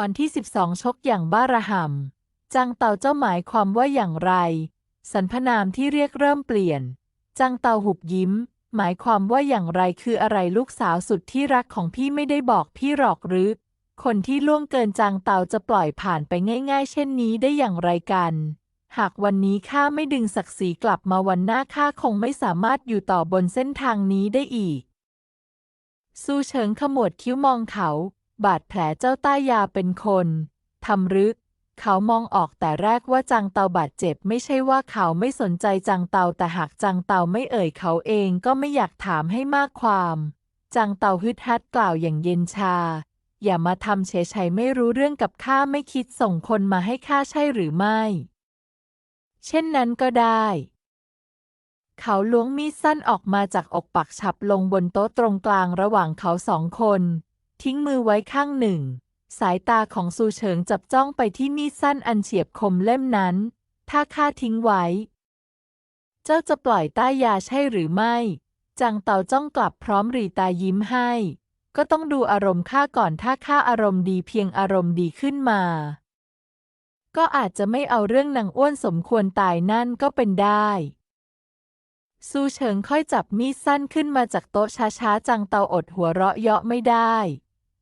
ตอนที่ 12 ชกอย่างบ้าระห่ำจังเต่าเจ้าหมายความว่าอย่างไร สรรพนามที่เรียกเริ่มเปลี่ยน จังเต่าหุบยิ้ม หมายความว่าอย่างไรคืออะไรลูกสาวสุดที่รักของพี่ไม่ได้บอกพี่หรอกหรือ คนที่ล่วงเกินจางเต่าจะปล่อยผ่านไปง่าย ๆ เช่นนี้ได้อย่างไรกันหากวันนี้ข้าไม่ดึงศักดิ์ศรีกลับมาวันหน้าข้าคงไม่สามารถอยู่ต่อบนเส้นทางนี้ได้อีกซูเฉิงขมวดคิ้วมองเขา บาดแผลเจ้าต้ายาเป็นคนทำรึก เขามองออกแต่แรกว่าจังเตาบาดเจ็บไม่ใช่ว่าเขาไม่สนใจจังเตาแต่หากจังเตาไม่เอ่ยเขาเองก็ไม่อยากถามให้มากความ จังเตาฮึดฮัดกล่าวอย่างเย็นชา อย่ามาทำเฉยๆไม่รู้เรื่องกับข้าไม่คิดส่งคนมาให้ข้าใช่หรือไม่ เช่นนั้นก็ได้เขาล้วงมีดสั้นออกมาจากอกปักฉับลงบนโต๊ะตรงกลางระหว่างเขาสองคน ทิ้งมือไว้ข้างหนึ่ง สายตาของซูเฉิงจับจ้องไปที่มีดสั้นอันเฉียบคมเล่มนั้น ถ้าข้าทิ้งไว้ เจ้าจะปล่อยใต้ยาใช่หรือไม่จังเตาจ้องกลับพร้อมรีตายิ้มให้ ก็ต้องดูอารมณ์ข้าก่อนถ้าข้าอารมณ์ดีเพียงอารมณ์ดีขึ้นมา ก็อาจจะไม่เอาเรื่องนางอ้วนสมควรตายนั่นก็เป็นได้ซูเฉิงค่อยจับมีดสั้นขึ้นมาจากโต๊ะช้าๆ จังเตาอดหัวเราะเยาะไม่ได้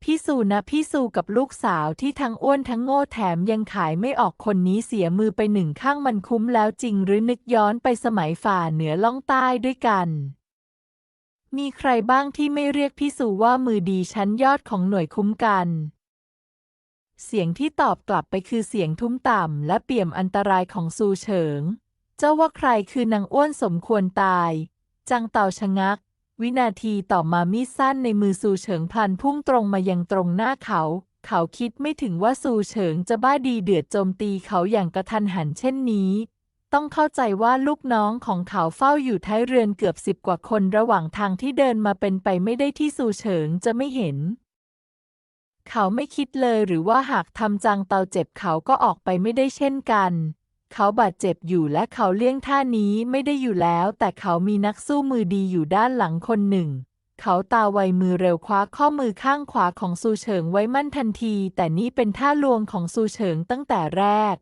พี่สูนะพี่สูกับลูกสาวที่ทั้งอ้วนทั้งโง่แถมยังขายไม่ออกคนนี้เสียมือไปหนึ่งข้างมันคุ้มแล้วจริงหรือนึกย้อนไปสมัยฝ่าเหนือล่องใต้ด้วยกัน มีใครบ้างที่ไม่เรียกพี่สูว่ามือดีชั้นยอดของหน่วยคุ้มกัน เสียงที่ตอบกลับไปคือเสียงทุ้มต่ำและเปี่ยมอันตรายของซูเฉิง เจ้าว่าใครคือนางอ้วนสมควรตาย จังเต่าชะงัก วินาทีต่อมามีดสั้นในมือซูเฉิงพลันพุ่งตรงมายังตรงหน้าเขา เขาคิดไม่ถึงว่าซูเฉิงจะบ้าดีเดือดโจมตีเขาอย่างกระทันหันเช่นนี้ ต้องเข้าใจว่าลูกน้องของเขาเฝ้าอยู่ท้ายเรือนเกือบสิบกว่าคนระหว่างทางที่เดินมาเป็นไปไม่ได้ที่ซูเฉิงจะไม่เห็น เขาไม่คิดเลยหรือว่าหากทำจังเตาเจ็บเขาก็ออกไปไม่ได้เช่นกัน เขาบาดเจ็บอยู่และเขาเลี่ยงท่านี้ไม่ได้อยู่แล้ว แต่เขามีนักสู้มือดีอยู่ด้านหลังคนหนึ่ง เขาตาไวมือเร็วคว้าข้อมือข้างขวาของซูเฉิงไว้มั่นทันที แต่นี่เป็นท่าลวงของซูเฉิงตั้งแต่แรก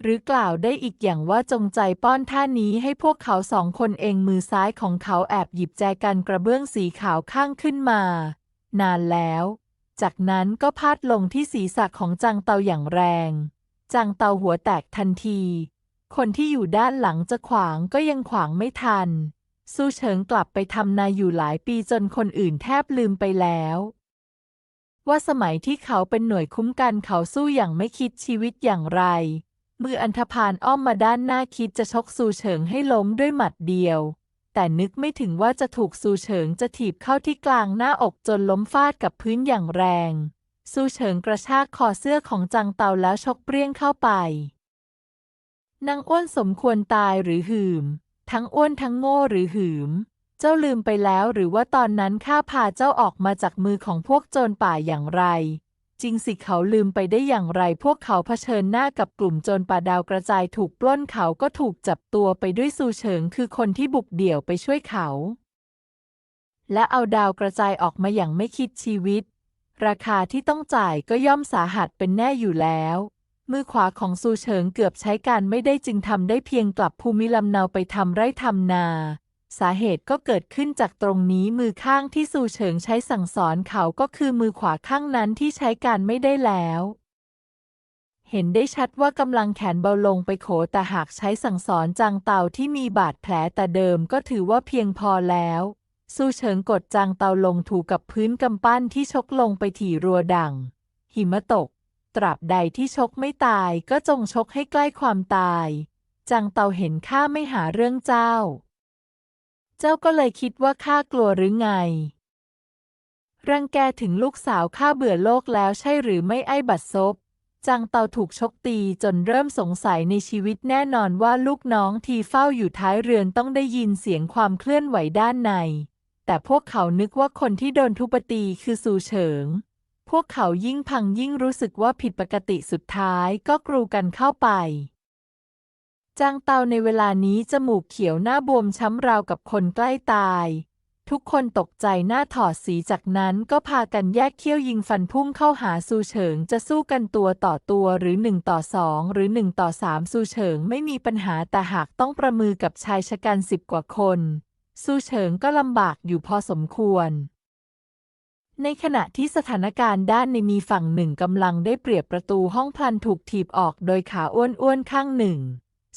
หรือกล่าวได้อีกอย่างว่าจงใจป้อนท่านี้ให้พวกเขาสองคนเองมือซ้ายของเขาแอบหยิบแจกันกระเบื้องสีขาวข้างขึ้นมา นานแล้ว จากนั้นก็พาดลงที่ศีรษะของจังเตาอย่างแรง จังเตาหัวแตกทันที คนที่อยู่ด้านหลังจะขวางก็ยังขวางไม่ทัน สู้เฉิงกลับไปทำนาอยู่หลายปีจนคนอื่นแทบลืมไปแล้ว ว่าสมัยที่เขาเป็นหน่วยคุ้มกันเขาสู้อย่างไม่คิดชีวิตอย่างไร มืออันธพาลอ้อมมาด้านหน้าคิดจะชกซูเฉิงให้ล้มด้วยหมัดเดียว แต่นึกไม่ถึงว่าจะถูกซูเฉิงจะถีบเข้าที่กลางหน้าอกจนล้มฟาดกับพื้นอย่างแรง ซูเฉิงกระชากคอเสื้อของจังเตาแล้วชกเปรี้ยงเข้าไป นางอ้วนสมควรตายหรือหืม ทั้งอ้วนทั้งโง่หรือหืม เจ้าลืมไปแล้วหรือว่าตอนนั้นข้าพาเจ้าออกมาจากมือของพวกโจรป่าอย่างไร จริงสิเขาลืมไปได้อย่างไร พวกเขาเผชิญหน้ากับกลุ่มโจรป่าดาวกระจายถูกปล้นเขาก็ถูกจับตัวไปด้วยซูเฉิงคือคนที่บุกเดี่ยวไปช่วยเขา และเอาดาวกระจายออกมาอย่างไม่คิดชีวิต ราคาที่ต้องจ่ายก็ย่อมสาหัสเป็นแน่อยู่แล้ว มือขวาของซูเฉิงเกือบใช้การไม่ได้จึงทำได้เพียงกลับภูมิลำเนาไปทำไร่ทำนา สาเหตุก็เกิดขึ้นจากตรงนี้มือข้างที่ซูเฉิงใช้สั่งสอนเขาก็คือมือขวาข้างนั้นที่ใช้การไม่ได้แล้วเห็นได้ชัดว่ากำลังแขนเบาลงไปโขแต่หากใช้สั่งสอนจางเตาที่มีบาดแผลแต่เดิมก็ถือว่าเพียงพอแล้ว ซูเฉิงกดจางเตาลงถูกกับพื้นกำปั้นที่ชกลงไปถี่รัวดัง หิมะตก ตราบใดที่ชกไม่ตายก็จงชกให้ใกล้ความตาย จางเตาเห็นข้าไม่หาเรื่องเจ้า เจ้าก็เลยคิดว่าข้ากลัวหรือไง รังแกถึงลูกสาวข้าเบื่อโลกแล้วใช่หรือไม่ไอ้บัดซบจังเตาถูกชกตีจนเริ่มสงสัยในชีวิตแน่นอนว่าลูกน้องทีเฝ้าอยู่ท้ายเรือนต้องได้ยินเสียงความเคลื่อนไหวด้านใน แต่พวกเขานึกว่าคนที่โดนทุบตีคือซูเฉิง พวกเขายิ่งพังยิ่งรู้สึกว่าผิดปกติสุดท้ายก็กรูกันเข้าไป จางเตาในเวลานี้จมูกเขียวหน้าบวมช้ำราวกับคนใกล้ตาย ทุกคนตกใจหน้าถอดสีจากนั้นก็พากันแยกเขี้ยวยิงฟันพุ่งเข้าหาซูเฉิงจะสู้กันตัวต่อตัวหรือหนึ่งต่อสองหรือหนึ่งต่อสามซูเฉิงไม่มีปัญหาแต่หากต้องประมือกับชายชะกันสิบกว่าคน ซูเฉิงก็ลำบากอยู่พอสมควร ในขณะที่สถานการณ์ด้านในมีฝั่งหนึ่งกำลังได้เปรียบประตูห้องพลันถูกถีบออกโดยขาอ้วนๆข้างหนึ่ง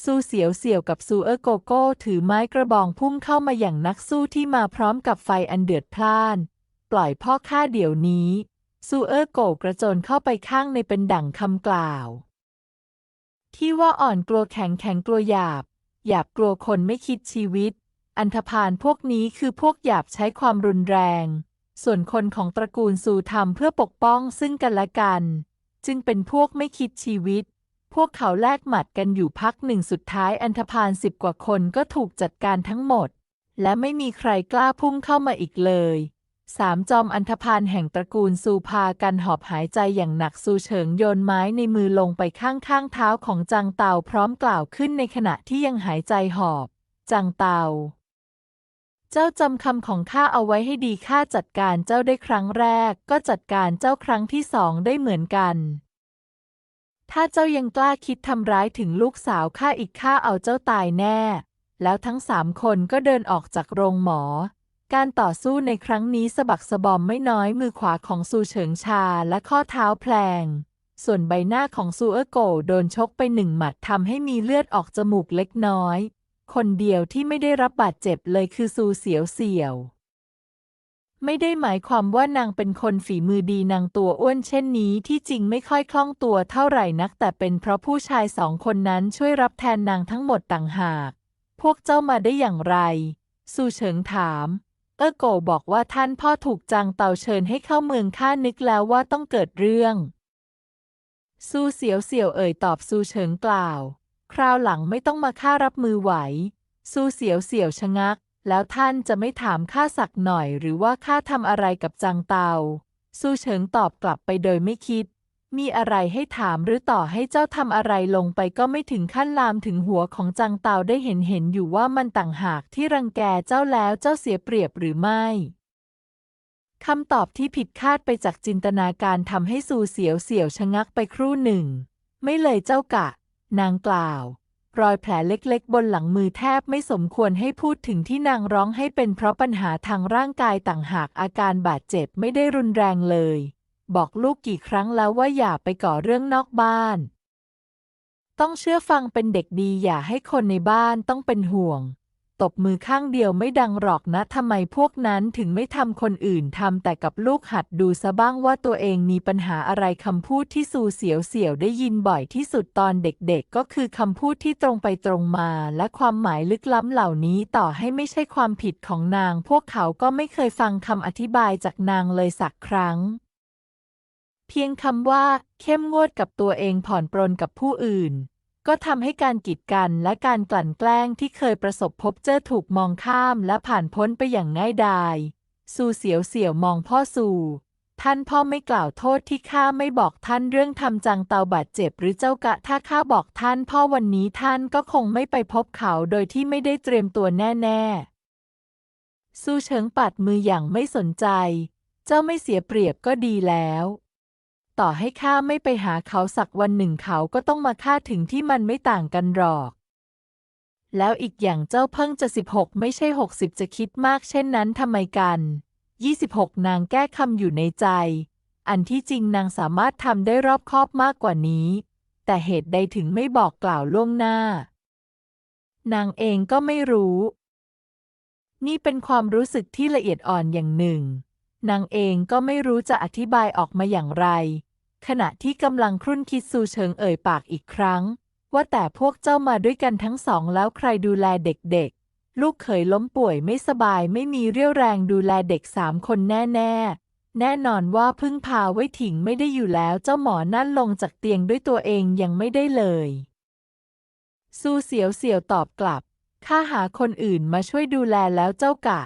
ซูเสียวเสี่ยวกับซูเออร์โกโก้ ถือไม้กระบองพุ่งเข้ามาอย่างนักสู้ที่มาพร้อมกับไฟอันเดือดพล่าน ปล่อยพ่อข้าเดี๋ยวนี้ ซูเออร์โกกระโจนเข้าไปข้างในเป็นดั่งคำกล่าว ที่ว่าอ่อนกลัวแข็งแข็งกลัวหยาบหยาบกลัวคนไม่คิดชีวิต อันธพาลพวกนี้คือพวกหยาบใช้ความรุนแรง ส่วนคนของตระกูลซูทำเพื่อปกป้องซึ่งกันและกัน จึงเป็นพวกไม่คิดชีวิต พวกเขาแลกหมัดกันอยู่พักหนึ่งสุดท้ายอันธพาลสิบกว่าคนก็ถูกจัดการทั้งหมด และไม่มีใครกล้าพุ่งเข้ามาอีกเลยสามจอมอันธพาลแห่งตระกูลซูพากันหอบหายใจอย่างหนักซูเฉิงโยนไม้ในมือลงไปข้างข้างเท้าของจังเตาพร้อมกล่าวขึ้นในขณะที่ยังหายใจหอบ จังเตา เจ้าจำคำของข้าเอาไว้ให้ดีข้าจัดการเจ้าได้ครั้งแรก ก็จัดการเจ้าครั้งที่สองได้เหมือนกัน ถ้าเจ้ายังกล้าคิดทำร้ายถึงลูกสาวข้าอีกข้าเอาเจ้าตายแน่ แล้วทั้งสามคนก็เดินออกจากโรงหมอ การต่อสู้ในครั้งนี้สะบักสะบอมไม่น้อยมือขวาของซูเฉิงชาและข้อเท้าแพลงส่วนใบหน้าของซูเออร์โกโดนชกไปหนึ่งหมัดทำให้มีเลือดออกจมูกเล็กน้อย คนเดียวที่ไม่ได้รับบาดเจ็บเลยคือซูเสียวเสี่ยว ไม่ได้หมายความว่านางเป็นคนฝีมือดีนางตัวอ้วนเช่นนี้ที่จริงไม่ค่อยคล่องตัวเท่าไหร่นัก แต่เป็นเพราะผู้ชายสองคนนั้นช่วยรับแทนนางทั้งหมดต่างหาก พวกเจ้ามาได้อย่างไรซูเฉิงถาม เออโกบอกว่าท่านพ่อถูกจางเต่าเชิญให้เข้าเมืองข้านึกแล้วว่าต้องเกิดเรื่อง ซูเสียวเสี่ยวเอ่ยตอบซูเฉิงกล่าว คราวหลังไม่ต้องมาข้ารับมือไหวซูเสียวเสียวชะงัก แล้วท่านจะไม่ถามข้าสักหน่อย หรือว่าข้าทำอะไรกับจางเตาซูเฉิงตอบกลับไปโดยไม่คิด มีอะไรให้ถามหรือต่อให้เจ้าทำอะไรลงไปก็ไม่ถึงขั้นลามถึงหัวของจางเตาได้เห็นเห็นอยู่ว่ามันต่างหากที่รังแกเจ้าแล้วเจ้าเสียเปรียบหรือไม่คำตอบที่ผิดคาดไปจากจินตนาการทำให้ซูเสียวเสียวชะงักไปครู่หนึ่ง ไม่เลยเจ้ากะ นางกล่าว รอยแผลเล็กๆ บนหลังมือแทบไม่สมควรให้พูดถึงที่นางร้องให้เป็นเพราะปัญหาทางร่างกายต่างหากอาการบาดเจ็บไม่ได้รุนแรงเลย บอกลูกกี่ครั้งแล้วว่าอย่าไปก่อเรื่องนอกบ้าน ต้องเชื่อฟังเป็นเด็กดีอย่าให้คนในบ้านต้องเป็นห่วง ตบมือข้างเดียวไม่ดังหรอกนะทำไมพวกนั้นถึงไม่ทำคนอื่นทำแต่กับลูกหัดดูซะบ้างว่าตัวเองมีปัญหาอะไรคำพูดที่ซูเสียวเสียวได้ยินบ่อยที่สุดตอนเด็กๆ ก็คือคำพูดที่ตรงไปตรงมา และความหมายลึกล้ำเหล่านี้ต่อให้ไม่ใช่ความผิดของนาง พวกเขาก็ไม่เคยฟังคำอธิบายจากนางเลยสักครั้งเพียงคำว่า เข้มงวดกับตัวเองผ่อนปรนกับผู้อื่น ก็ทำให้การกีดกันและการกลั่นแกล้งที่เคยประสบพบเจอถูกมองข้ามและผ่านพ้นไปอย่างง่ายดายซูเสียวเสียวมองพ่อซูท่านพ่อไม่กล่าวโทษที่ข้าไม่บอกท่านเรื่องทำจังเตาบาดเจ็บหรือเจ้ากะถ้าข้าบอกท่านพ่อวันนี้ท่านก็คงไม่ไปพบเขาโดยที่ไม่ได้เตรียมตัวแน่ๆซูเฉิงปัดมืออย่างไม่สนใจ เจ้าไม่เสียเปรียบก็ดีแล้ว ต่อให้ข้าไม่ไปหาเขาสักวันหนึ่งเขาก็ต้องมาฆ่าถึงที่มันไม่ต่างกันหรอก แล้วอีกอย่างเจ้าเพิ่งจะสิบหกไม่ใช่หกสิบจะคิดมากเช่นนั้นทำไมกันยี่สิบหกนางแก้คำอยู่ในใจ อันที่จริงนางสามารถทำได้รอบคอบมากกว่านี้ แต่เหตุใดถึงไม่บอกกล่าวล่วงหน้า นางเองก็ไม่รู้ นี่เป็นความรู้สึกที่ละเอียดอ่อนอย่างหนึ่ง นางเองก็ไม่รู้จะอธิบายออกมาอย่างไร ขณะที่กำลังครุ่นคิดซูเชิงเอ่ยปากอีกครั้ง ว่าแต่พวกเจ้ามาด้วยกันทั้งสองแล้วใครดูแลเด็กๆ ลูกเขยล้มป่วยไม่สบายไม่มีเรี่ยวแรงดูแลเด็กสามคนแน่ๆแน่นอนว่าพึ่งพาไว้ถิงไม่ได้อยู่แล้วเจ้าหมอนั่นลงจากเตียงด้วยตัวเองยังไม่ได้เลยซูเสียวเสียวตอบกลับ ข้าหาคนอื่นมาช่วยดูแลแล้วเจ้ากะ